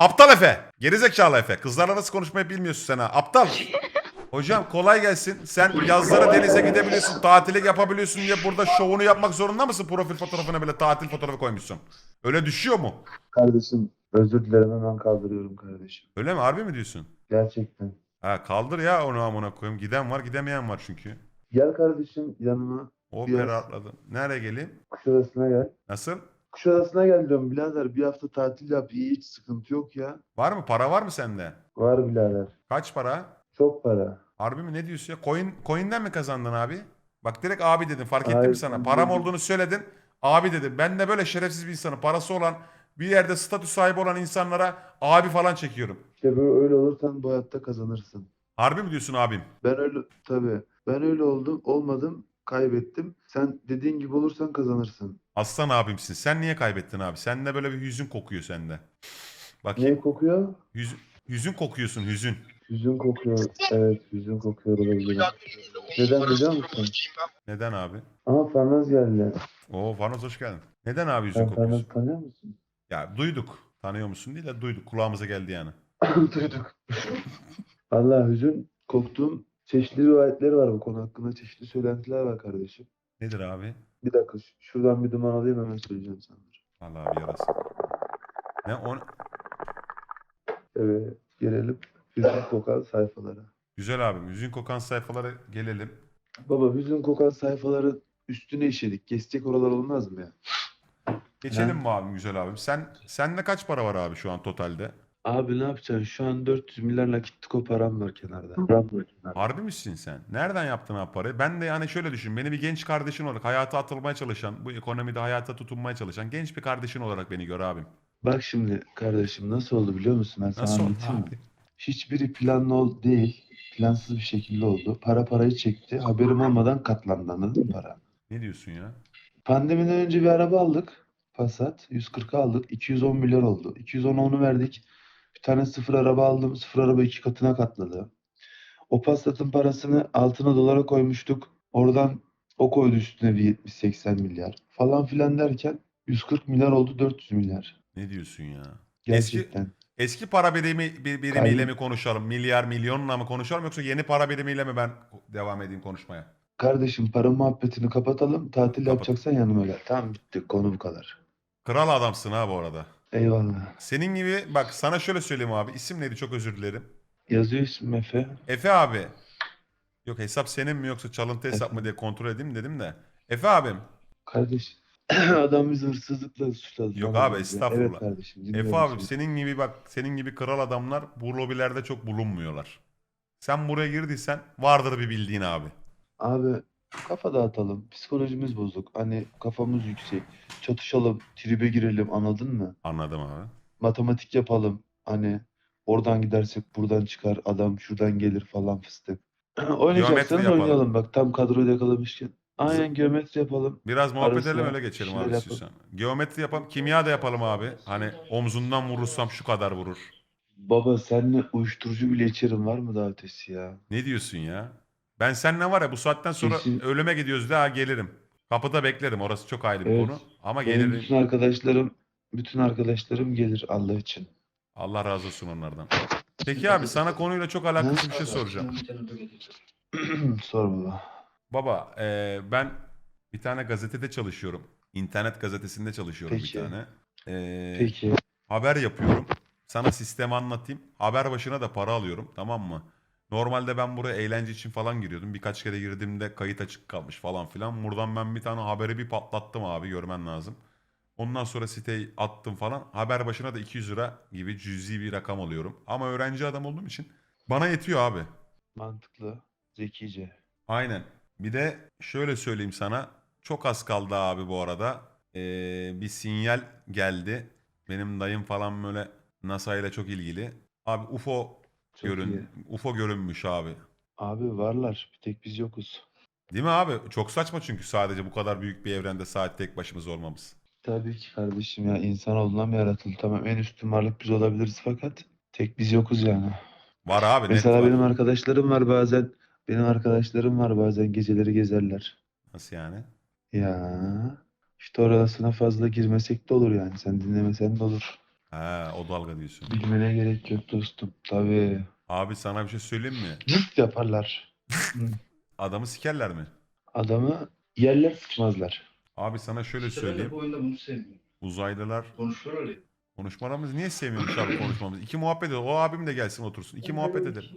Aptal Efe. Gerizekalı Efe. Kızlarla nasıl konuşmayı bilmiyorsun sen ha. Aptal. Hocam kolay gelsin. Sen yazları denize gidebiliyorsun, tatillik yapabiliyorsun diye burada şovunu yapmak zorunda mısın? Profil fotoğrafına bile tatil fotoğrafı koymuşsun. Öyle düşüyor mu? Kardeşim özür dilerim hemen kaldırıyorum kardeşim. Öyle mi? Harbi mi diyorsun? Gerçekten. Ha kaldır ya onu amına koyayım. Giden var, gidemeyen var çünkü. Gel kardeşim yanıma. O Biraz. bir rahatladım. Nereye geleyim? Kuşadası'na gel. Nasıl? Kuşadası'na gel diyorum birader. Bir hafta tatil yap. İyi hiç sıkıntı yok ya. Var mı? Para var mı sende? Var birader. Kaç para? Çok para. Harbi mi? Ne diyorsun ya? Coin, coin'den mi kazandın abi? Bak direkt abi dedim. Fark ettim Hayır, sana. ben Param dedim. olduğunu söyledin. Abi dedim. Ben de böyle şerefsiz bir insanım. Parası olan bir yerde statü sahibi olan insanlara abi falan çekiyorum. İşte böyle öyle olursan bu hayatta kazanırsın. Harbi mi diyorsun abim? Ben öyle tabii. Ben öyle oldum. Olmadım. Kaybettim. Sen dediğin gibi olursan kazanırsın. Aslan abimsin. Sen niye kaybettin abi? Sende böyle bir hüzün kokuyor sende. Bak Ne kokuyor? hüz- hüzün kokuyorsun hüzün. Hüzün kokuyor. Evet hüzün kokuyor olabilir. Neden biliyor musun? Neden abi? Ama Farnaz geldi. Oo Farnoz hoş geldin. Neden abi hüzün Sen kokuyorsun? Farnaz'ı tanıyor musun? Ya duyduk. Tanıyor musun değil de duyduk. Kulağımıza geldi yani. Duyduk. Allah hüzün koktuğum çeşitli rivayetleri var bu konu hakkında. Çeşitli söylentiler var kardeşim. Nedir abi? Bir dakika ş- şuradan bir duman alayım hemen söyleyeceğim sana. Allah abi yarasın. Ne o Evet gelelim hüzün kokan sayfalara. Güzel abim. Hüzün kokan sayfalara gelelim. Baba hüzün kokan sayfaların üstüne işedik. Geçecek oralar olmaz mı ya? Geçelim mi abim güzel abim? Sen sende kaç para var abi şu an totalde? Abi ne yapacaksın? Şu an 400 milyar nakit o param var kenarda. Param var kenarda. Harbi misin sen? Nereden yaptın abi parayı? Ben de yani şöyle düşün. Beni bir genç kardeşin olarak hayata atılmaya çalışan, bu ekonomide hayata tutunmaya çalışan genç bir kardeşin olarak beni gör abim. Bak şimdi kardeşim nasıl oldu biliyor musun? Ben sana Nasıl oldu anlatayım mı? abi? Hiçbiri planlı ol değil. Plansız bir şekilde oldu. Para parayı çekti. Haberim olmadan katlandı anladın mı para? Ne diyorsun ya? Pandemiden önce bir araba aldık. Passat. 140 aldık. 210 milyar oldu. 210'a onu verdik. Bir tane sıfır araba aldım. Sıfır araba iki katına katladı. O Passat'ın parasını altına dolara koymuştuk. Oradan o koydu üstüne bir 70-80 milyar. Falan filan derken 140 milyar oldu 400 milyar. Ne diyorsun ya? Gerçekten. Eski para birimi bir, birimiyle Kaybı- mi konuşalım? Milyar, milyonla mı konuşalım yoksa yeni para birimiyle mi ben devam edeyim konuşmaya? Kardeşim para muhabbetini kapatalım. Tatil Kapat. yapacaksan yanıma gel. Tamam bitti. Konu bu kadar. Kral adamsın ha bu arada. Eyvallah. Senin gibi bak sana şöyle söyleyeyim abi. İsim neydi çok özür dilerim. Yazıyor ismim Efe. Efe abi. Yok hesap senin mi yoksa çalıntı hesap mı diye kontrol edeyim dedim de. Efe abim. Kardeş. Adam bizi hırsızlıkla suçladı. Yok abi, diyor. estağfurullah. Evet kardeşim. Efe abi seni. senin gibi bak senin gibi kral adamlar bu lobilerde çok bulunmuyorlar. Sen buraya girdiysen vardır bir bildiğin abi. Abi kafa dağıtalım. Psikolojimiz bozuk. Hani kafamız yüksek. Çatışalım. Tribe girelim anladın mı? Anladım abi. Matematik yapalım. Hani oradan gidersek buradan çıkar. Adam şuradan gelir falan fıstık. Oynayacaksanız yapalım. oynayalım. Bak tam kadroyu yakalamışken. Aynen geometri yapalım. Biraz muhabbet Arasına edelim öyle geçelim şeyler abi yapalım. istiyorsan. Geometri yapalım. Kimya da yapalım abi. Hani omzundan vurursam şu kadar vurur. Baba seninle uyuşturucu bile içerim var mı daha ötesi ya? Ne diyorsun ya? Ben seninle var ya bu saatten sonra Kesin. ölüme gidiyoruz daha gelirim. Kapıda beklerim. Orası çok ayrı bir Evet. konu. Ama Benim gelirim. bütün arkadaşlarım bütün arkadaşlarım gelir Allah için. Allah razı olsun onlardan. Peki abi sana konuyla çok alakasız bir şey soracağım. Sor baba. Baba eee, ben bir tane gazetede çalışıyorum. İnternet gazetesinde çalışıyorum Peki. bir tane. Eee, Peki. haber yapıyorum. Sana sistemi anlatayım. Haber başına da para alıyorum tamam mı? Normalde ben buraya eğlence için falan giriyordum. Birkaç kere girdiğimde kayıt açık kalmış falan filan. Buradan ben bir tane haberi bir patlattım abi görmen lazım. Ondan sonra siteyi attım falan. Haber başına da 200 lira gibi cüzi bir rakam alıyorum. Ama öğrenci adam olduğum için bana yetiyor abi. Mantıklı. Zekice. Aynen. Bir de şöyle söyleyeyim sana. Çok az kaldı abi bu arada. Ee, bir sinyal geldi. Benim dayım falan böyle NASA ile çok ilgili. Abi UFO Çok görün iyi. UFO görünmüş abi. Abi varlar. Bir tek biz yokuz. Değil mi abi? Çok saçma çünkü sadece bu kadar büyük bir evrende saat tek başımıza olmamız. Tabii ki kardeşim ya insan olduğundan yaratıldı? Tamam en üstün varlık biz olabiliriz fakat tek biz yokuz yani. Var abi net Mesela var. benim arkadaşlarım var bazen. Benim arkadaşlarım var bazen geceleri gezerler. Nasıl yani? Ya işte orasına fazla girmesek de olur yani. Sen dinlemesen de olur. Ha, o dalga diyorsun. Bilmene gerek yok dostum. Tabii. Abi sana bir şey söyleyeyim mi? Zırt yaparlar. Adamı sikerler mi? Adamı yerler sıçmazlar. Abi sana şöyle İşte ben de söyleyeyim. bu oyunda bunu sevmiyorum. Uzaylılar Konuşuyorlar ya. konuşmalarımızı niye sevmiyormuş abi konuşmamızı? İki muhabbet edelim. O abim de gelsin otursun. İki muhabbet edelim.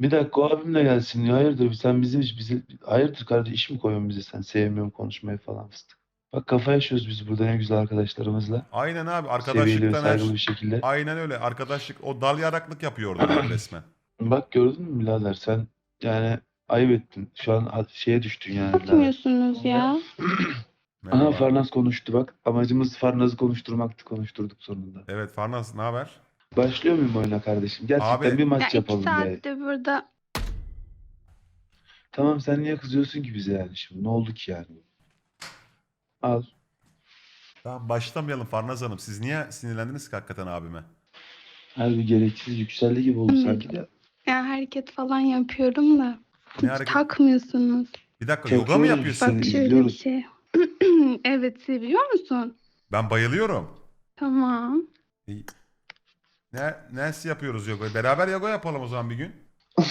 Bir dakika o abim de gelsin diyor. Hayırdır sen bizim bizi hayırdır kardeş iş mi koyuyorsun bize sen sevmiyorum konuşmayı falan fıstık. Bak kafa yaşıyoruz biz burada ne güzel arkadaşlarımızla. Aynen abi Seviyeli ve arkadaşlıktan her saygılı bir şekilde. Aynen öyle. Arkadaşlık o dal yaraklık yapıyor orada resmen. Bak gördün mü birader sen yani ayıp ettin. Şu an ha- şeye düştün yani birader. Bakmıyorsunuz ya. Aha Merhaba. Farnaz konuştu bak. Amacımız Farnaz'ı konuşturmaktı konuşturduk sonunda. Evet Farnaz ne haber? Başlıyor muyum oyuna kardeşim? Gerçekten Abi- bir Ya maç iki yapalım be. saattir burada. Tamam sen niye kızıyorsun ki bize yani şimdi? Ne oldu ki yani? Al. Tamam başlamayalım Farnaz Hanım. Siz niye sinirlendiniz ki hakikaten abime? Her bir gereksiz yükseldi gibi oldu sanki de. Ya hareket falan yapıyorum da. Ne Hiç hareket? takmıyorsunuz. Bir dakika Çok yoga mı doğru. yapıyorsun? Bak Seni şöyle bir şey. Evet seviyor musun? Ben bayılıyorum. Tamam. Ne, nasıl yapıyoruz yoga? Beraber yoga yapalım o zaman bir gün.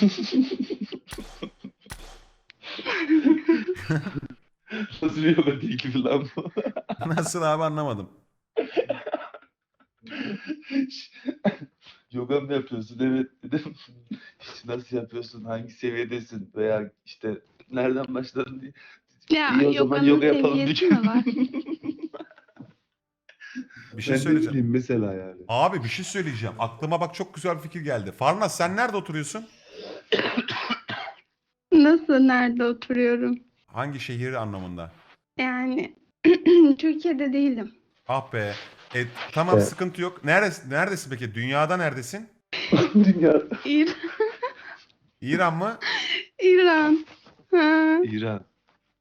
Nasıl bir yoga değil gibi lan bu? Nasıl abi anlamadım. Yoga mı yapıyorsun? Evet dedim. İşte nasıl yapıyorsun? Hangi seviyedesin? Veya işte nereden başladın diye. Ya İyi o zaman yoga yapalım bir gün. Bir şey Ben söyleyeceğim. mesela yani. Abi bir şey söyleyeceğim. Aklıma bak çok güzel bir fikir geldi. Farnaz sen nerede oturuyorsun? Nasıl nerede oturuyorum? Hangi şehir anlamında? Yani Türkiye'de değilim. Ah be. E, tamam Evet. sıkıntı yok. Neredesin, neredesin peki? Dünyada neredesin? Dünya. İran. İran mı? İran. Ha. İran.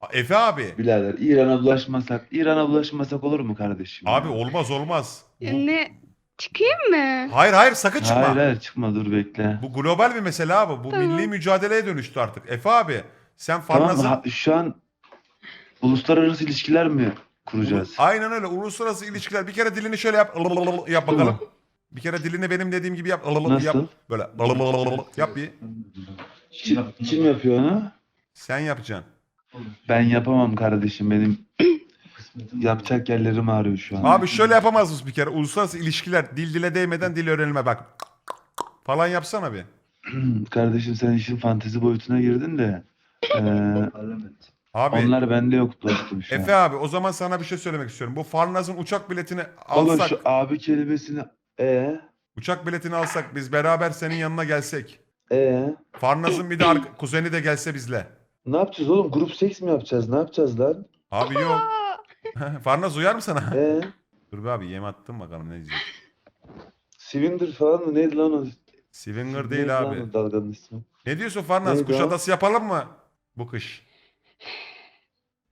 A, Efe abi. Birader İran'a bulaşmasak, İran'a bulaşmasak olur mu kardeşim? Abi ya? olmaz olmaz. Bu- Ne? Çıkayım mı? Hayır hayır sakın çıkma. Hayır hayır çıkma dur bekle. Bu global bir mesele abi. Bu Tamam. milli mücadeleye dönüştü artık. Efe abi sen Tamam Farnaz'ın... ha- şu an uluslararası ilişkiler mi kuracağız? Aynen öyle. Uluslararası ilişkiler. Bir kere dilini şöyle yap. yap bakalım. Bir kere dilini benim dediğim gibi yap. yap. Nasıl? Böyle yap bir. Kim, kim yapıyor onu? Sen yapacaksın. Ben yapamam kardeşim benim yapacak yerlerim ağrıyor şu an. Abi şöyle yapamaz mısın bir kere? Uluslararası ilişkiler dil dile değmeden dil öğrenilme bak. Falan yapsana bir. kardeşim sen işin fantezi boyutuna girdin de. Parlament. Abi onlar bende yok dostum şu an. Efe abi o zaman sana bir şey söylemek istiyorum. Bu Farnaz'ın uçak biletini Oğlum alsak, şu abi kelimesini e uçak biletini alsak biz beraber senin yanına gelsek. e Farnaz'ın bir de arka- kuzeni de gelse bizle. ne yapacağız oğlum? Grup seks mi yapacağız? Ne yapacağız lan? Abi yok. Farnaz uyar mı sana? E Dur be abi yem attım bakalım ne diyecek. Swinger falan mı? Neydi lan o? Swinger Neydi değil lan abi. o dalganın ismi? Ne diyorsun Farnaz? Neydi o? Kuşadası yapalım mı? Bu kış.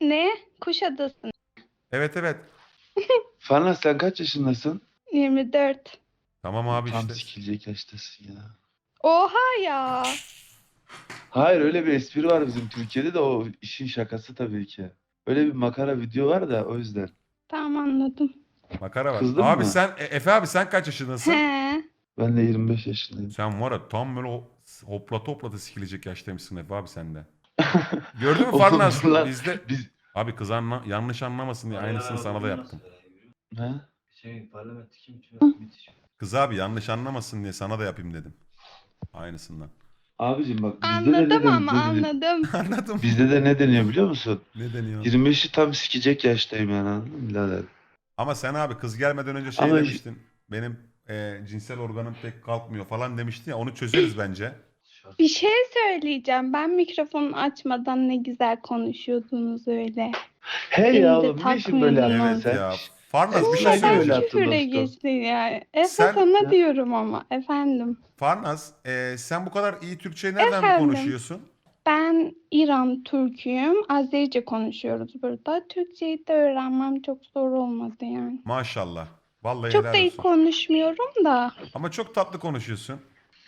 Ne? Kuşadası. Evet evet. Farnaz sen kaç yaşındasın? 24. Tamam abi Tam işte. sikilecek yaştasın ya. Oha ya. Hayır öyle bir espri var bizim Türkiye'de de o işin şakası tabii ki. Öyle bir makara video var da o yüzden. Tamam anladım. Makara var. Kızdın abi mı? sen E- Efe abi sen kaç yaşındasın? He. Ben de 25 yaşındayım. Sen var ya tam böyle o hoplata hoplata sikilecek yaştaymışsın Efe abi sen de. Gördün mü lan Bizde Biz abi kız anla, yanlış anlamasın diye aynısını sana da yaptım. He? Şey kim müthiş. Kız abi yanlış anlamasın diye sana da yapayım dedim. Aynısından. Abicim bak bizde de ne Anladım den- ama anladım. Anladım. Bizde de ne deniyor biliyor musun? Ne deniyor? 25'i tam sikecek yaştayım yani anladın mı birader? Ama sen abi kız gelmeden önce şey Ama- demiştin. Benim e, cinsel organım pek kalkmıyor falan demiştin ya onu çözeriz bence. Bir şey söyleyeceğim. Ben mikrofonu açmadan ne güzel konuşuyordunuz öyle. He Beni ya oğlum ne işin böyle yaptın Evet sen? ya. Farnaz bir şey Neden öyle söyleyeceğim. yaptın küfüre dostum? geçtin yani? Efe Sen- sana Ya. diyorum ama efendim. Farnaz e, sen bu kadar iyi Türkçeyi nereden Efendim? konuşuyorsun? Ben İran Türk'üyüm. Azerice konuşuyoruz burada. Türkçeyi de öğrenmem çok zor olmadı yani. Maşallah. Vallahi Çok helal da iyi olsun. konuşmuyorum da. Ama çok tatlı konuşuyorsun.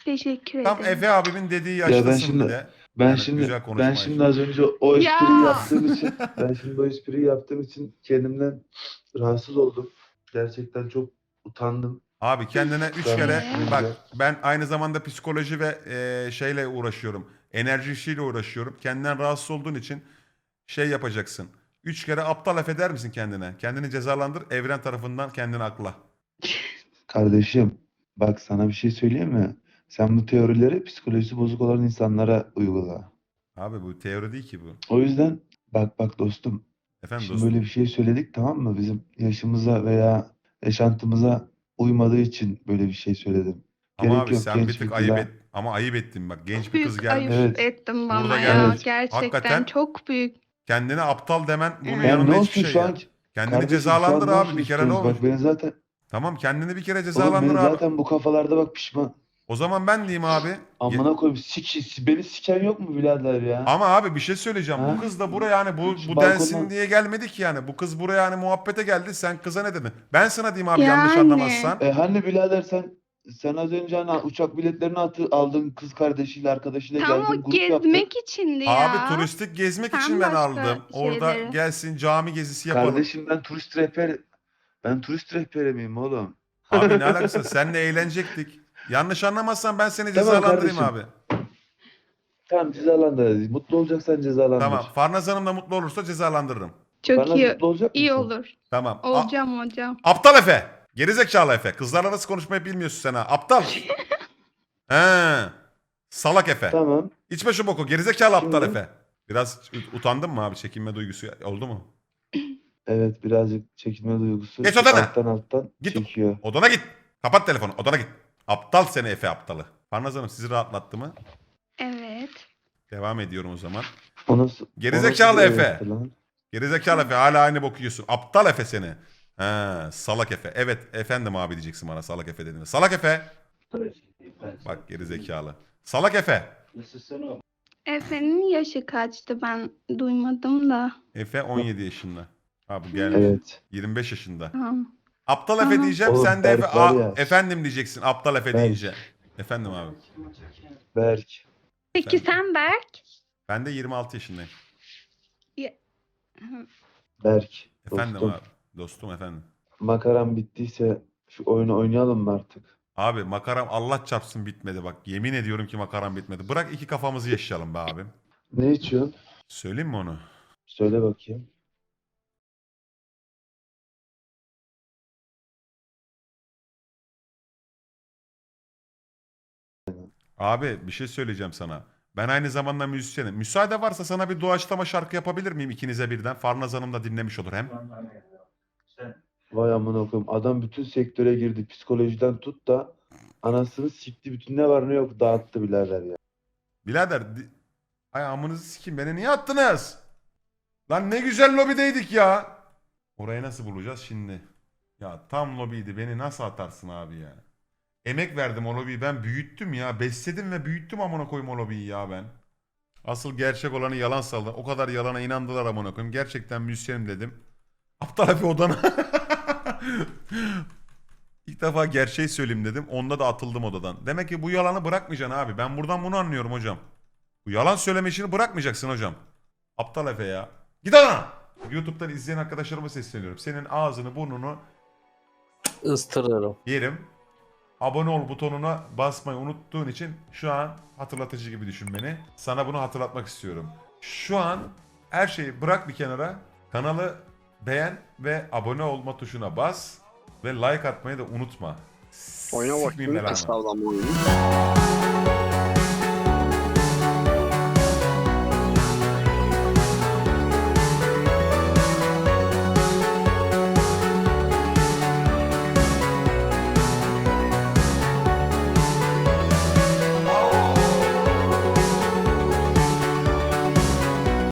Teşekkür Tam ederim. Efe abimin dediği ben yaştasın şimdi- bir de. Ben Yani şimdi güzel konuşma ben şimdi az önce o espriyi Ya. yaptığım için ben şimdi o espriyi yaptığım için kendimden rahatsız oldum. Gerçekten çok utandım. Abi kendine üç kere bak ben aynı zamanda psikoloji ve e, şeyle uğraşıyorum. Enerji işiyle uğraşıyorum. Kendinden rahatsız olduğun için şey yapacaksın. Üç kere aptal laf eder misin kendine? Kendini cezalandır evren tarafından kendini akla. Kardeşim bak sana bir şey söyleyeyim mi? Sen bu teorileri psikolojisi bozuk olan insanlara uygula. Abi bu teori değil ki bu. O yüzden bak bak dostum Efendim Şimdi dostum. böyle bir şey söyledik tamam mı? Bizim yaşımıza veya yaşantımıza uymadığı için böyle bir şey söyledim. Ama Gerek abi yok sen bir genç tık bir ayıp kıza. et. Ama ayıp ettin bak. Genç bir kız Büyük ayıp. Evet. ettim Burada bana gelmiş. ya. Gerçekten Hakikaten- çok büyük. Kendine aptal demen bunun Evet. Ya yanında ne hiçbir olsun şey şu ya. an Kendini kardeşim şu an cezalandır ne abi olsun bir kere ne olur. Bak beni zaten Tamam kendini bir kere oğlum cezalandır beni abi. zaten bu kafalarda bak pişman. O zaman ben diyeyim abi. Amına koyayım sik, beni siken yok mu birader ya? Ama abi bir şey söyleyeceğim. Ha? Bu kız da buraya yani bu, Şu bu balkondan- densin diye gelmedi ki yani. Bu kız buraya yani muhabbete geldi. Sen kıza ne dedin? Ben sana diyeyim abi Yani. yanlış anlamazsan. E hani birader sen sen az önce hani uçak biletlerini atı, aldın kız kardeşiyle arkadaşıyla Tam geldin o grup yaptın. gezmek içindi ya. Abi turistik gezmek Sen için ben başka aldım. Orada şeyleri- gelsin cami gezisi yapalım. Kardeşim ben turist rehber ben turist rehberi miyim oğlum? Abi ne alakası? Seninle eğlenecektik. Yanlış anlamazsan ben seni Tamam cezalandırayım abi. kardeşim. Tamam cezalandır. Mutlu olacaksan cezalandır. Tamam. Farnaz Hanım da mutlu olursa cezalandırırım. Çok Bana iyi. mutlu olacak İyi mısın? olur. Tamam. A- Olacağım hocam. aptal Efe. Gerizekalı Efe. Kızlarla nasıl konuşmayı bilmiyorsun sen ha. Aptal. He. Salak Efe. Tamam. İçme şu boku. Gerizekalı aptal Şimdi- Efe. Biraz u- utandın mı abi? Çekinme duygusu oldu mu? Evet birazcık çekinme duygusu. Geç odana. Alttan alttan Git. çekiyor. Odana git. Kapat telefonu. Odana git. Aptal seni Efe aptalı. Farnaz Hanım sizi rahatlattı mı? Evet. Devam ediyorum o zaman. O nasıl? Gerizekalı o nasıl Efe. lan? Gerizekalı Efe hala aynı boku yiyorsun. Aptal Efe seni. He, salak Efe. Evet efendim abi diyeceksin bana salak Efe dediğinde. Salak Efe. Bak gerizekalı. Salak Efe. Efe'nin yaşı kaçtı ben duymadım da. Efe 17 yaşında. Ha bu gelmiş. Evet. 25 yaşında. Tamam. Aptal Efe diyeceğim. Oğlum, sen de Efe, Aa, efendim diyeceksin. Aptal Efe Berk. deyince. Efendim abi. Berk. Peki Sen- sen Berk? Ben de 26 yaşındayım. Berk. Efendim Dostum. abi. Dostum efendim. Makaram bittiyse şu oyunu oynayalım mı artık? Abi makaram Allah çarpsın bitmedi bak. Yemin ediyorum ki makaram bitmedi. Bırak iki kafamızı yaşayalım be abim. Ne içiyorsun? Söyleyeyim mi onu? Söyle bakayım. Abi bir şey söyleyeceğim sana. Ben aynı zamanda müzisyenim. Müsaade varsa sana bir doğaçlama şarkı yapabilir miyim ikinize birden? Farnaz Hanım da dinlemiş olur hem. Vay amına koyayım. Adam bütün sektöre girdi. Psikolojiden tut da anasını sikti. Bütün ne var ne yok dağıttı birader ya. Birader di- ay amınızı sikeyim beni niye attınız? Lan ne güzel lobideydik ya. Orayı nasıl bulacağız şimdi? Ya tam lobiydi beni nasıl atarsın abi ya? Emek verdim o lobiyi ben büyüttüm ya. Besledim ve büyüttüm amına koyayım o lobiyi ya ben. Asıl gerçek olanı yalan saldı. O kadar yalana inandılar amına koyayım. Gerçekten müzisyenim dedim. Aptal bir odana. İlk defa gerçeği söyleyeyim dedim. Onda da atıldım odadan. Demek ki bu yalanı bırakmayacaksın abi. Ben buradan bunu anlıyorum hocam. Bu yalan söyleme işini bırakmayacaksın hocam. Aptal Efe ya. Git ana! YouTube'dan izleyen arkadaşlarıma sesleniyorum. Senin ağzını burnunu Istırırım. yerim. Abone ol butonuna basmayı unuttuğun için şu an hatırlatıcı gibi düşün beni. Sana bunu hatırlatmak istiyorum. Şu an her şeyi bırak bir kenara. Kanalı beğen ve abone olma tuşuna bas. Ve like atmayı da unutma. Oyuna. Estağfurullah oyunu.